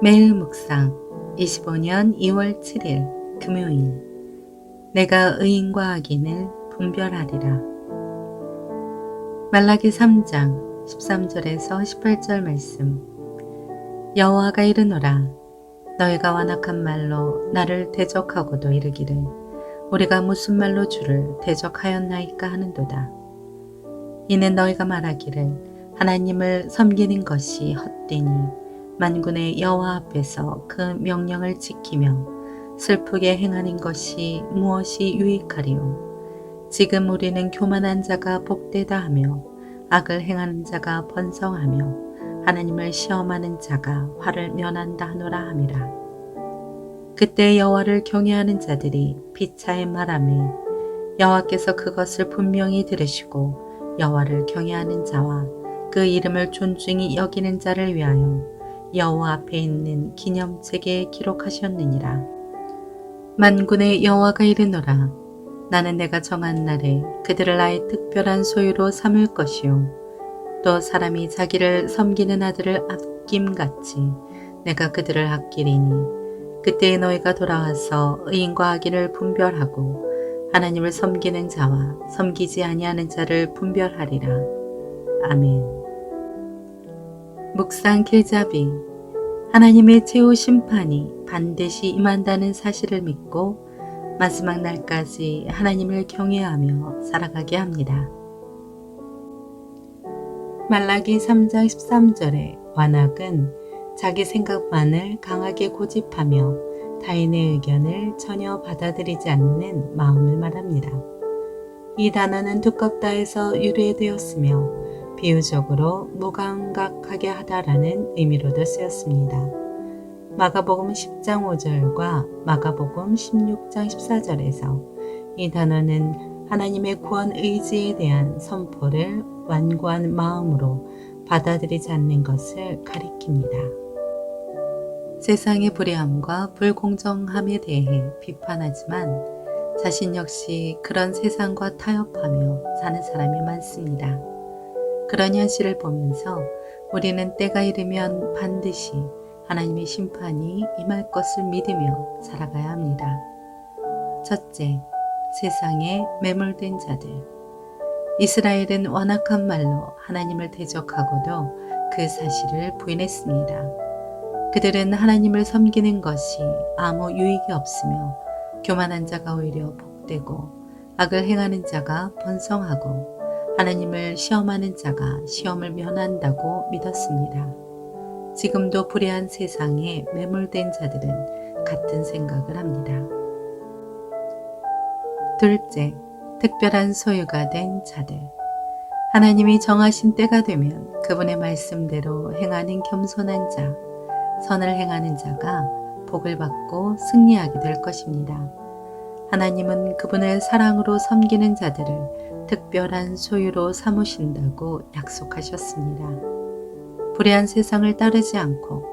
매일 묵상 25년 2월 7일 금요일. 내가 의인과 악인을 분별하리라. 말라기 3장 13절에서 18절 말씀. 여호와가 이르노라 너희가 완악한 말로 나를 대적하고도 이르기를 우리가 무슨 말로 주를 대적하였나이까 하는도다. 이는 너희가 말하기를 하나님을 섬기는 것이 헛되니 만군의 여호와 앞에서 그 명령을 지키며 슬프게 행하는 것이 무엇이 유익하리요. 지금 우리는 교만한 자가 복되다 하며 악을 행하는 자가 번성하며 하나님을 시험하는 자가 화를 면한다 하노라 함이라. 그때 여호와를 경외하는 자들이 피차에 말하매 여호와께서 그것을 분명히 들으시고 여호와를 경외하는 자와 그 이름을 존중히 여기는 자를 위하여 여호와 앞에 있는 기념책에 기록하셨느니라. 만군의 여호와가 이르노라. 나는 내가 정한 날에 그들을 나의 특별한 소유로 삼을 것이요. 또 사람이 자기를 섬기는 아들을 아낌같이 내가 그들을 아끼리니 그때에 너희가 돌아와서 의인과 악인을 분별하고 하나님을 섬기는 자와 섬기지 아니하는 자를 분별하리라. 아멘. 묵상 길잡이 하나님의 최후 심판이 반드시 임한다는 사실을 믿고 마지막 날까지 하나님을 경외하며 살아가게 합니다. 말라기 3장 13절에 완악은 자기 생각만을 강하게 고집하며 타인의 의견을 전혀 받아들이지 않는 마음을 말합니다. 이 단어는 두껍다 해서 유래되었으며 비유적으로 무감각하게 하다라는 의미로도 쓰였습니다. 마가복음 10장 5절과 마가복음 16장 14절에서 이 단어는 하나님의 구원 의지에 대한 선포를 완고한 마음으로 받아들이지 않는 것을 가리킵니다. 세상의 불의함과 불공정함에 대해 비판하지만 자신 역시 그런 세상과 타협하며 사는 사람이 많습니다. 그런 현실을 보면서 우리는 때가 이르면 반드시 하나님의 심판이 임할 것을 믿으며 살아가야 합니다. 첫째, 세상에 매몰된 자들. 이스라엘은 완악한 말로 하나님을 대적하고도 그 사실을 부인했습니다. 그들은 하나님을 섬기는 것이 아무 유익이 없으며 교만한 자가 오히려 복되고 악을 행하는 자가 번성하고 하나님을 시험하는 자가 시험을 면한다고 믿었습니다. 지금도 불의한 세상에 매몰된 자들은 같은 생각을 합니다. 둘째, 특별한 소유가 된 자들. 하나님이 정하신 때가 되면 그분의 말씀대로 행하는 겸손한 자, 선을 행하는 자가 복을 받고 승리하게 될 것입니다. 하나님은 그분을 사랑으로 섬기는 자들을 특별한 소유로 삼으신다고 약속하셨습니다. 불의한 세상을 따르지 않고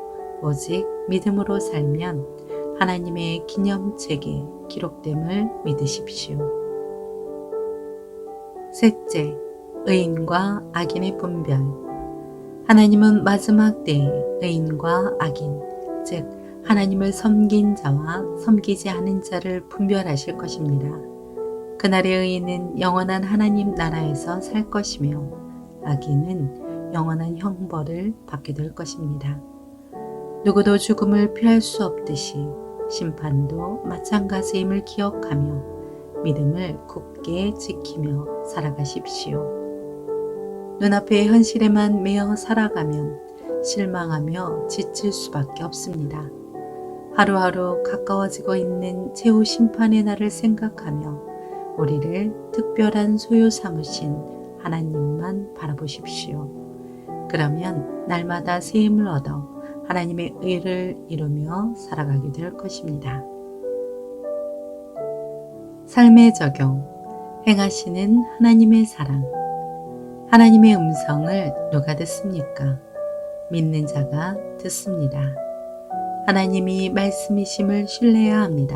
오직 믿음으로 살면 하나님의 기념책에 기록됨을 믿으십시오. 셋째, 의인과 악인의 분별. 하나님은 마지막 때에 의인과 악인, 즉 하나님을 섬긴 자와 섬기지 않은 자를 분별하실 것입니다. 그날의 의인은 영원한 하나님 나라에서 살 것이며 악인은 영원한 형벌을 받게 될 것입니다. 누구도 죽음을 피할 수 없듯이 심판도 마찬가지임을 기억하며 믿음을 굳게 지키며 살아가십시오. 눈앞의 현실에만 매여 살아가면 실망하며 지칠 수밖에 없습니다. 하루하루 가까워지고 있는 최후 심판의 날을 생각하며 우리를 특별한 소유 삼으신 하나님만 바라보십시오. 그러면 날마다 새 힘을 얻어 하나님의 의를 이루며 살아가게 될 것입니다. 삶의 적용, 행하시는 하나님의 사랑. 하나님의 음성을 누가 듣습니까? 믿는 자가 듣습니다. 하나님이 말씀이심을 신뢰해야 합니다.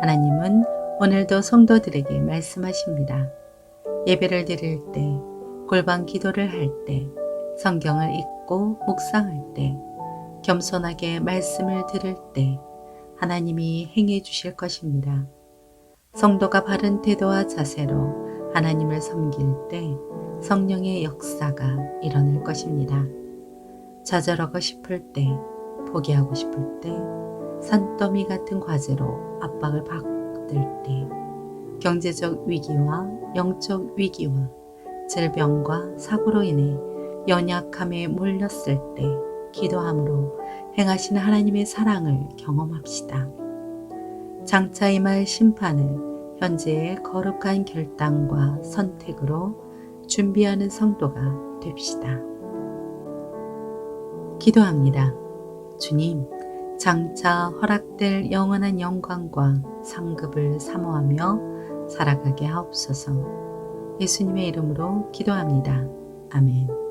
하나님은 오늘도 성도들에게 말씀하십니다. 예배를 드릴 때, 골방 기도를 할 때, 성경을 읽고 묵상할 때, 겸손하게 말씀을 들을 때 하나님이 행해 주실 것입니다. 성도가 바른 태도와 자세로 하나님을 섬길 때 성령의 역사가 일어날 것입니다. 좌절하고 싶을 때, 포기하고 싶을 때, 산더미 같은 과제로 압박을 받 을 때, 경제적 위기와 영적 위기와 질병과 사고로 인해 연약함에 몰렸을 때 기도함으로 행하시는 하나님의 사랑을 경험합시다. 장차 임할 심판을 현재의 거룩한 결단과 선택으로 준비하는 성도가 됩시다. 기도합니다. 주님, 장차 허락될 영원한 영광과 상급을 사모하며 살아가게 하옵소서. 예수님의 이름으로 기도합니다. 아멘.